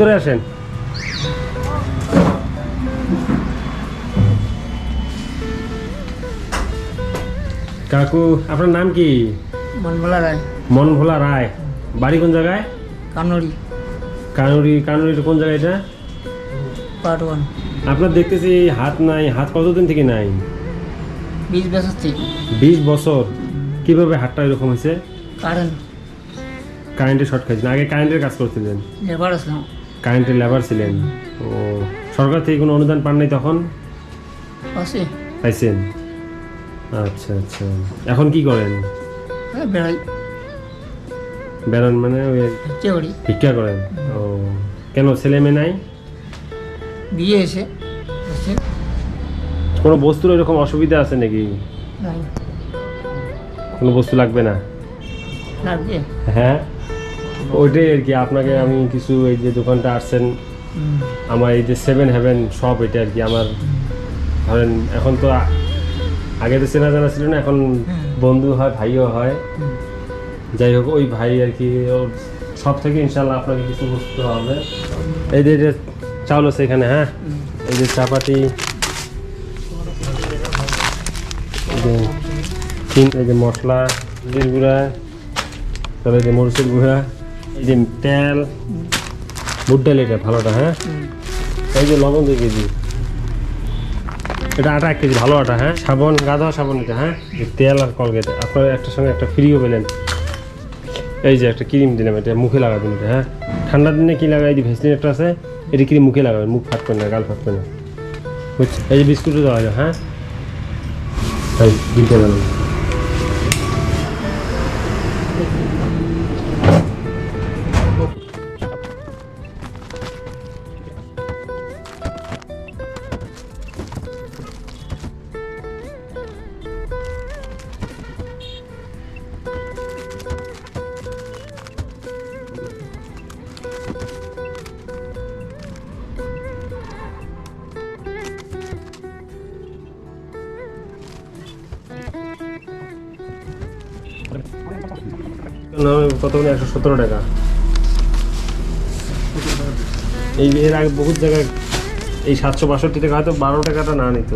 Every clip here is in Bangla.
ভিতরে আসেন। কাকু আপনার নাম কি? মনভোলা রায়। মন ভোলা রায়। বাড়ি কোন জায়গায়? কানড়ি কানুরি কানুরির কোন জায়গায় এটা? Part one. আপনার দেখতেছি হাত নাই হাত কতদিন থেকে নাই? বিশ বছর থেকে। বিশ বছর। কীভাবে হাতটা এরকম হয়েছে? কারেন্ট। কারেন্টের শর্ট খাইছেন। আগে কারেন্টের কাজ করছিলেন। লেবার আসলাম। কারেন্টের লেবার ছিলেন। ও সরকার থেকে কোনো অনুদান পান নাই তখন? আছে পাইছেন? আচ্ছা আচ্ছা। এখন কি করেন? বেড়াই। বেড়ান মানে ওই ভিক্ষা করেন? ও কেন ছেলে মেয়ে নাই? বিয়ে এসে কোনো বস্তুর এরকম অসুবিধা আছে নাকি? কোনো বস্তু লাগবে না? লাগবে। হ্যাঁ? ওইটাই আর কি আপনাকে আমি কিছু এই যে দোকানটা আসছেন আমার এই যে সেভেন হেভেন সব এটা আর কি আমার ধরেন এখন তো আগে তো চেনা জানা ছিল না এখন বন্ধু হয় ভাইও হয়। যাই হোক ওই ভাই আর কি ওর সব থেকে ইনশাল্লাহ আপনাকে কিছু বুঝতে হবে। এই যে চাউল আছে এখানে হ্যাঁ? এই যে চাপাতি এই যে মশলা জির গুঁড়া তারপরে যে মরিচের গুঁড়া এই যে তেল। বুট ডাল এটা ভালোটা হ্যাঁ? এই যে লবণ দুই কেজি। এটা আটা এক কেজি ভালো আটা হ্যাঁ? সাবান গাধা সাবান এটা হ্যাঁ? তেল আর কলগেট। আপনার একটার সঙ্গে একটা ফ্রিও পেলেন এই যে একটা ক্রিম দিলাম এটা মুখে লাগাবেন এটা হ্যাঁ? ঠান্ডার দিনে কি লাগাই দি ভেসলিন একটা আছে এটা ক্রিম মুখে লাগাবেন? মুখ ফাটবে না গাল ফাটবে না। বুঝছি? এই যে বিস্কুটও দেওয়া যায় হ্যাঁ? এই দিতে পারেন কত একশো সতেরো টাকা। এই এর আগে বহুত জায়গায় এই সাতশো বাষট্টি টাকা হয়তো বারো টাকাটা না নিত।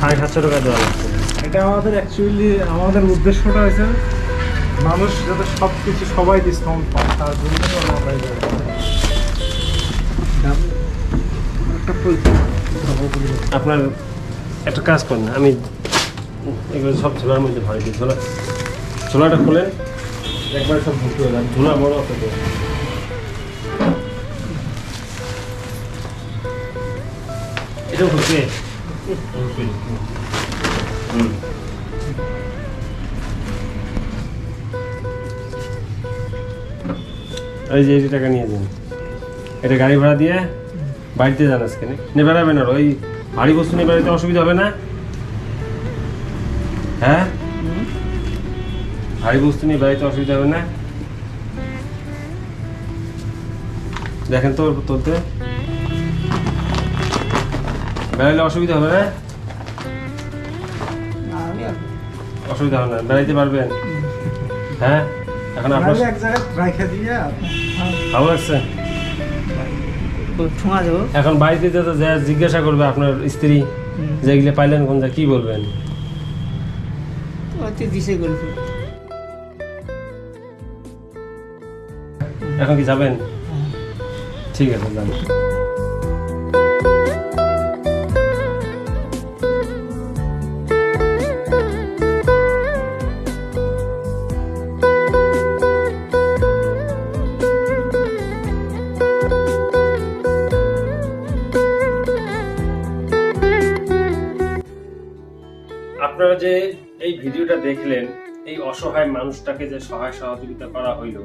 সাড়ে সাতশো টাকা দেওয়া লাগতো। এটা আমাদের অ্যাকচুয়ালি আমাদের উদ্দেশ্যটা হয়েছে মানুষ যাতে সব কিছু সবাই ডিসকাউন্ট পায় তার জন্য আপনার একটা কাজ করেন আমি এগুলো সব ঝোলার মধ্যে ভরে দিই। ছোলা ছোলাটা খুলেন। একবার সব ভর্তি হয়ে যান ঝোলা বড় অত তো। এটা ঢুকে হুম। এই যে, এই টাকা নিয়ে যান। এটা গাড়ি ভাড়া দিয়ে বাড়িতে যান আজকে, নে নে বেড়াবেন আর ওই ভারী বস্তু নিয়ে বেড়াতে অসুবিধা হবে না? হ্যাঁ? ভারী বস্তু নিয়ে বেড়াইতে অসুবিধা হবে না? দেখেন তো তুলতে বেড়াইলে অসুবিধা হবে না? অসুবিধা হবে না বেড়াইতে পারবেন। হ্যাঁ? এখন আপনার এক জায়গায় রাখা দিয়ে ভালো লাগছে? এখন বাড়িতে যেতে যা জিজ্ঞাসা করবে আপনার স্ত্রী হুম। যে পাইলেন কোন যা কি বলবেন? হয়তো দিশে এখন কি যাবেন? ঠিক আছে, যান। আপনারা যে এই ভিডিওটা দেখলেন, এই অসহায় মানুষটাকে যে সহায় সহযোগিতা করা হইল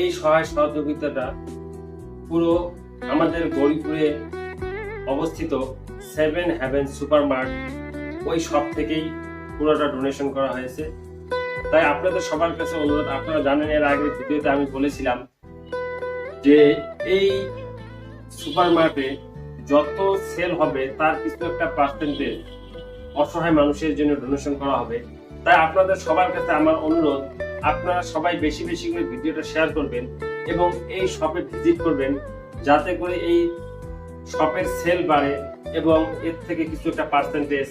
এই সহায় সহযোগিতাটা পুরো আমাদের গরিপুরে অবস্থিত সেভেন হ্যাভেন সুপার মার্ট ওই সব থেকেই পুরোটা ডোনেশন করা হয়েছে। তাই আপনাদের সবার কাছে অনুরোধ, আপনারা জানেন এর আগের ভিডিওতে আমি বলেছিলাম যে এই সুপার মার্টে যত সেল হবে, তার কিছু একটা পার্সেন্টেজ অসহায় মানুষের জন্য ডোনেশন করা হবে। তাই আপনাদের সবার কাছে আমার অনুরোধ আপনারা সবাই বেশি বেশি করে ভিডিওটা শেয়ার করবেন এবং এই শপে ভিজিট করবেন যাতে করে এই শপের সেল বাড়ে এবং এর থেকে কিছু একটা পার্সেন্টেজ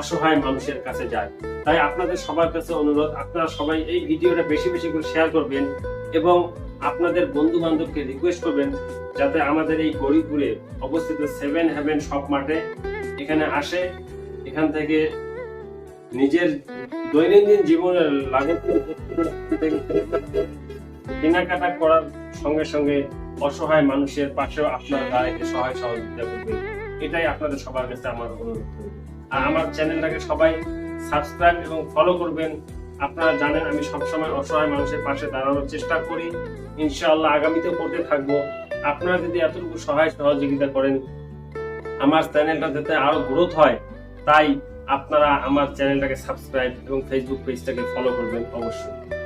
অসহায় মানুষের কাছে যায়। তাই আপনাদের সবার কাছে অনুরোধ, আপনারা সবাই এই ভিডিওটা বেশি বেশি করে শেয়ার করবেন এবং আপনাদের বন্ধু বান্ধবকে রিকোয়েস্ট করবেন যাতে আমাদের এই গরিবপুরে অবস্থিত সেভেন হেভেন শপ মাঠে এখানে আসে, এখান থেকে নিজের দৈনন্দিন জীবনের কেনাকাটা করার সঙ্গে সঙ্গে অসহায় মানুষের পাশেও আপনার দাঁড়াইতে সহায় সহযোগিতা করবে। এটাই আপনাদের সবার কাছে আমার অনুরোধ। আর আমার চ্যানেলটাকে সবাই সাবস্ক্রাইব এবং ফলো করবেন। আপনারা জানেন আমি সবসময় অসহায় মানুষের পাশে দাঁড়ানোর চেষ্টা করি। ইনশাআল্লাহ আগামীতেও করতে থাকব। আপনারা যদি এতটুকু সহায় সহযোগিতা করেন, আমার চ্যানেলটা যাতে আরও গ্রোথ হয়, তাই আপনারা আমার চ্যানেলটাকে সাবস্ক্রাইব এবং ফেসবুক পেজটাকে ফলো করবেন অবশ্যই।